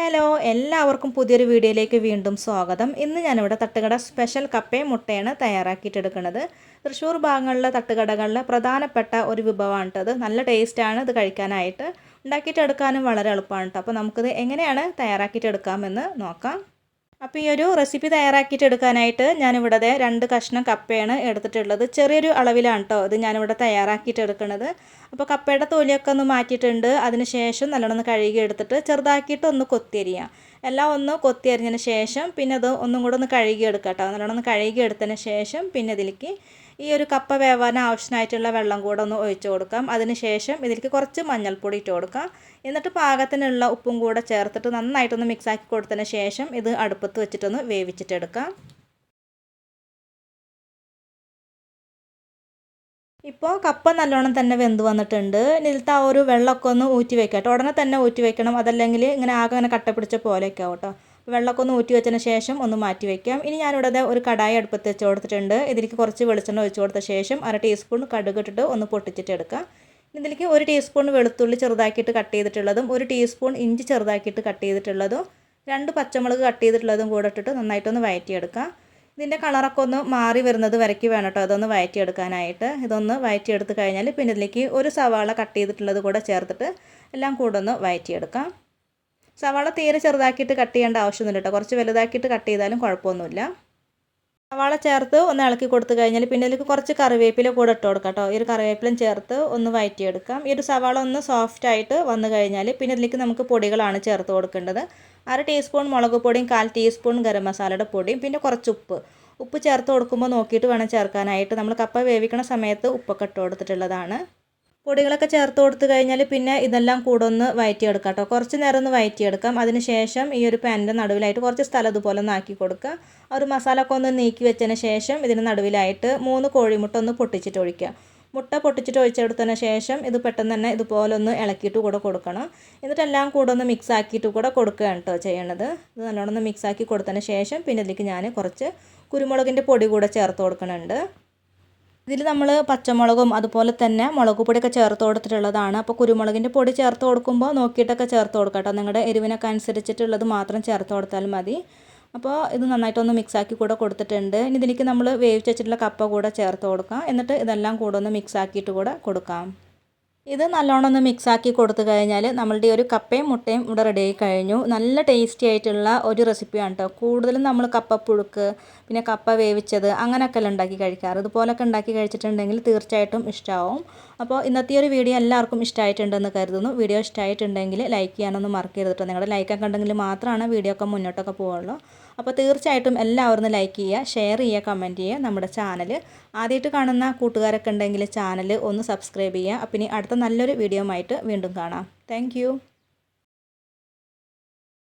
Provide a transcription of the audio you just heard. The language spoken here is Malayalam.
ഹലോ എല്ലാവർക്കും പുതിയൊരു വീഡിയോയിലേക്ക് വീണ്ടും സ്വാഗതം. ഇന്ന് ഞാനിവിടെ തട്ടുകട സ്പെഷ്യൽ കപ്പയും മുട്ടയാണ് തയ്യാറാക്കിയിട്ടെടുക്കുന്നത്. തൃശ്ശൂർ ഭാഗങ്ങളിലെ തട്ടുകടകളിലെ പ്രധാനപ്പെട്ട ഒരു വിഭവമാണ് കേട്ടോ നല്ല ടേസ്റ്റാണ് ഇത് കഴിക്കാനായിട്ട്. ഉണ്ടാക്കിയിട്ടെടുക്കാനും വളരെ എളുപ്പമാണ് കേട്ടോ അപ്പോൾ നമുക്കിത് എങ്ങനെയാണ് തയ്യാറാക്കിയിട്ടെടുക്കാമെന്ന് നോക്കാം. അപ്പോൾ ഈ ഒരു റെസിപ്പി തയ്യാറാക്കിയിട്ട് എടുക്കാനായിട്ട് ഞാനിവിടെ രണ്ട് കഷ്ണം കപ്പയാണ് എടുത്തിട്ടുള്ളത്. ചെറിയൊരു അളവിലാണ് കേട്ടോ ഇത് ഞാനിവിടെ തയ്യാറാക്കിയിട്ട് എടുക്കുന്നത് അപ്പോൾ കപ്പയുടെ തൊലിയൊക്കെ ഒന്ന് മാറ്റിയിട്ടുണ്ട്. അതിന് ശേഷം നല്ലോണം കഴുകി എടുത്തിട്ട് ചെറുതാക്കിയിട്ട് ഒന്ന് കൊത്തിയരിയാം. എല്ലാം ഒന്ന് കൊത്തിയരിഞ്ഞതിന് ശേഷം പിന്നെ അത് ഒന്നും കൂടെ ഒന്ന് കഴുകി എടുക്കാം കേട്ടോ. നല്ലോണം ഒന്ന് കഴുകി എടുത്തതിന് ശേഷം പിന്നെ ഇതിലേക്ക് ഈ ഒരു കപ്പ വേവാൻ ആവശ്യമായിട്ടുള്ള വെള്ളം കൂടെ ഒന്ന് ഒഴിച്ചു കൊടുക്കാം. അതിന് ശേഷം ഇതിലേക്ക് കുറച്ച് മഞ്ഞൾപ്പൊടി ഇട്ട് കൊടുക്കാം. എന്നിട്ട് പാകത്തിനുള്ള ഉപ്പും കൂടെ ചേർത്തിട്ട് നന്നായിട്ടൊന്ന് മിക്സാക്കി കൊടുത്തതിന് ശേഷം ഇത് അടുപ്പത്ത് വെച്ചിട്ടൊന്ന് വേവിച്ചിട്ടെടുക്കാം ഇപ്പോൾ കപ്പ നല്ലോണം തന്നെ വെന്ത് വന്നിട്ടുണ്ട്. ഇതിലത്തെ ആ ഒരു വെള്ളമൊക്കെ ഒന്ന് ഊറ്റി വെക്കാം കേട്ടോ ഉടനെ തന്നെ ഊറ്റി വെക്കണം. അതല്ലെങ്കിൽ ഇങ്ങനെ ആകെ അങ്ങനെ കട്ട പിടിച്ച പോലെയൊക്കെ ആവും കേട്ടോ. വെള്ളമൊക്കെ ഒന്ന് ഊറ്റി വെച്ചതിന് ശേഷം ഒന്ന് മാറ്റി വയ്ക്കാം ഇനി ഞാനിവിടെ ഒരു കടായി അടുപ്പത്ത് വെച്ച് കൊടുത്തിട്ടുണ്ട്. ഇതിലേക്ക് കുറച്ച് വെളിച്ചെണ്ണ ഒഴിച്ച് കൊടുത്ത ശേഷം അര ടീസ്പൂൺ കടുക് ഇട്ടിട്ട് ഒന്ന് പൊട്ടിച്ചിട്ട് എടുക്കാം. ഇതിലേക്ക് ഒരു ടീസ്പൂൺ വെളുത്തുള്ളി ചെറുതാക്കിയിട്ട് കട്ട് ചെയ്തിട്ടുള്ളതും ഒരു ടീസ്പൂൺ ഇഞ്ചി ചെറുതാക്കിയിട്ട് കട്ട് ചെയ്തിട്ടുള്ളതും രണ്ട് പച്ചമുളക് കട്ട് ചെയ്തിട്ടുള്ളതും കൂടെ ഇട്ടിട്ട് നന്നായിട്ടൊന്ന് വഴറ്റിയെടുക്കാം ഇതിന്റെ കളറൊക്കെ ഒന്ന് മാറി വരുന്നത് വരയ്ക്ക് വേണം കേട്ടോ. അതൊന്ന് വഴറ്റിയെടുക്കാനായിട്ട്. ഇതൊന്ന് വഴറ്റിയെടുത്ത് കഴിഞ്ഞാൽ പിന്നെ ഇതിലേക്ക് ഒരു സവാള കട്ട് ചെയ്തിട്ടുള്ളത് കൂടെ ചേർത്തിട്ട് എല്ലാം കൂടെ ഒന്ന് വഴറ്റിയെടുക്കാം. സവാള തീരെ ചെറുതാക്കിയിട്ട് കട്ട് ചെയ്യേണ്ട ആവശ്യമൊന്നുമില്ല കേട്ടോ. കുറച്ച് വലുതാക്കിയിട്ട് കട്ട് ചെയ്താലും കുഴപ്പമൊന്നുമില്ല. സവാള ചേർത്ത് ഒന്ന് ഇളക്കി കൊടുത്തു കഴിഞ്ഞാൽ പിന്നെ ഇതിലേക്ക് കുറച്ച് കറിവേപ്പില കൂടെ ഇട്ട് കൊടുക്കാം കേട്ടോ. ഈ ഒരു കറിവേപ്പിലും ചേർത്ത് ഒന്ന് വഴറ്റിയെടുക്കാം ഈ ഒരു സവാള ഒന്ന് സോഫ്റ്റ് ആയിട്ട് വന്നു കഴിഞ്ഞാൽ പിന്നെ ഇതിലേക്ക് നമുക്ക് പൊടികളാണ് ചേർത്ത് കൊടുക്കേണ്ടത്. അര ടീസ്പൂൺ മുളക് പൊടിയും കാൽ ടീസ്പൂൺ ഗരം മസാലയുടെ പൊടിയും പിന്നെ കുറച്ച് ഉപ്പ്. ഉപ്പ് ചേർത്ത് കൊടുക്കുമ്പോൾ നോക്കിയിട്ട് വേണം ചേർക്കാനായിട്ട്. നമ്മൾ കപ്പ വേവിക്കുന്ന സമയത്ത് ഉപ്പൊക്കെ ഇട്ട് കൊടുത്തിട്ടുള്ളതാണ്. പൊടികളൊക്കെ ചേർത്ത് കൊടുത്തു കഴിഞ്ഞാൽ പിന്നെ ഇതെല്ലാം കൂടെ ഒന്ന് വയറ്റിയെടുക്കാം കേട്ടോ. കുറച്ച് നേരം ഒന്ന് വയറ്റിയെടുക്കാം. അതിന് ശേഷം ഈ ഒരു പാനിന്റെ നടുവിലായിട്ട് കുറച്ച് സ്ഥലം ഇതുപോലെ ഒന്ന് ആക്കി കൊടുക്കുക. ഒരു മസാല ഒക്കെ ഒന്ന് നീക്കി വെച്ചതിന് ശേഷം ഇതിന് നടുവിലായിട്ട് മൂന്ന് കോഴിമുട്ട ഒന്ന് പൊട്ടിച്ചിട്ട് ഒഴിക്കുക. മുട്ട പൊട്ടിച്ചിട്ട് ഒഴിച്ചെടുത്തതിന് ശേഷം ഇത് പെട്ടെന്ന് തന്നെ ഇതുപോലെ ഒന്ന് ഇളക്കിയിട്ട് കൂടെ കൊടുക്കണം. എന്നിട്ട് എല്ലാം കൂടെ ഒന്ന് മിക്സ് ആക്കിയിട്ട് കൂടെ കൊടുക്കുകയാണ് കേട്ടോ ചെയ്യണത്. ഇത് നല്ലോണം ഒന്ന് മിക്സ് ആക്കി കൊടുത്തതിന് ശേഷം പിന്നെ ഇതിലേക്ക് ഞാൻ കുറച്ച് കുരുമുളകിന്റെ പൊടി കൂടെ ചേർത്ത് കൊടുക്കുന്നുണ്ട് ഇതിൽ നമ്മൾ പച്ചമുളകും അതുപോലെ തന്നെ മുളക് പൊടിയൊക്കെ ചേർത്ത് കൊടുത്തിട്ടുള്ളതാണ്. അപ്പോൾ കുരുമുളകിന്റെ പൊടി ചേർത്ത് കൊടുക്കുമ്പോൾ നോക്കിയിട്ടൊക്കെ ചേർത്ത് കൊടുക്കാം കേട്ടോ നിങ്ങളുടെ എരിവിനൊക്കെ അനുസരിച്ചിട്ടുള്ളത് മാത്രം ചേർത്ത് കൊടുത്താൽ മതി. അപ്പോൾ ഇത് നന്നായിട്ടൊന്ന് മിക്സാക്കി കൂടെ കൊടുത്തിട്ടുണ്ട്. ഇനി ഇതിലേക്ക് നമ്മൾ വേവിച്ച് വെച്ചിട്ടുള്ള കപ്പ കൂടെ ചേർത്ത് കൊടുക്കാം. എന്നിട്ട് ഇതെല്ലാം കൂടെ ഒന്ന് മിക്സാക്കിയിട്ട് കൂടെ കൊടുക്കാം. ഇത് നല്ലോണം ഒന്ന് മിക്സാക്കി കൊടുത്തു കഴിഞ്ഞാൽ നമ്മളുടെ ഒരു കപ്പയും മുട്ടയും ഇവിടെ റെഡി ആയി കഴിഞ്ഞു. നല്ല ടേസ്റ്റി ആയിട്ടുള്ള ഒരു റെസിപ്പിയാണ് കേട്ടോ കൂടുതലും നമ്മൾ കപ്പപ്പുഴുക്ക് പിന്നെ കപ്പ വേവിച്ചത് അങ്ങനെയൊക്കെ ഉണ്ടാക്കി കഴിക്കാറ്. ഇതുപോലൊക്കെ ഉണ്ടാക്കി കഴിച്ചിട്ടുണ്ടെങ്കിൽ തീർച്ചയായിട്ടും ഇഷ്ടമാവും അപ്പോൾ ഇന്നത്തെ ഒരു വീഡിയോ എല്ലാവർക്കും ഇഷ്ടമായിട്ടുണ്ടെന്ന് കരുതുന്നു. വീഡിയോ ഇഷ്ടമായിട്ടുണ്ടെങ്കിൽ ലൈക്ക് ചെയ്യാനൊന്നും മറക്കരുത് കേട്ടോ നിങ്ങളുടെ ലൈക്കൊക്കെ ഉണ്ടെങ്കിൽ മാത്രമാണ് വീഡിയോ ഒക്കെ മുന്നോട്ടൊക്കെ പോവുള്ളൂ. അപ്പോൾ തീർച്ചയായിട്ടും എല്ലാവരും ലൈക്ക് ചെയ്യുക ഷെയർ ചെയ്യുക കമന്റ് ചെയ്യുക നമ്മുടെ ചാനൽ ആദ്യമായിട്ട് കാണുന്ന കൂട്ടുകാരൊക്കെ ഉണ്ടെങ്കിൽ ചാനൽ ഒന്ന് സബ്സ്ക്രൈബ് ചെയ്യുക. അപ്പം ഇനി അടുത്ത നല്ലൊരു വീഡിയോ ആയിട്ട് വീണ്ടും കാണാം. താങ്ക്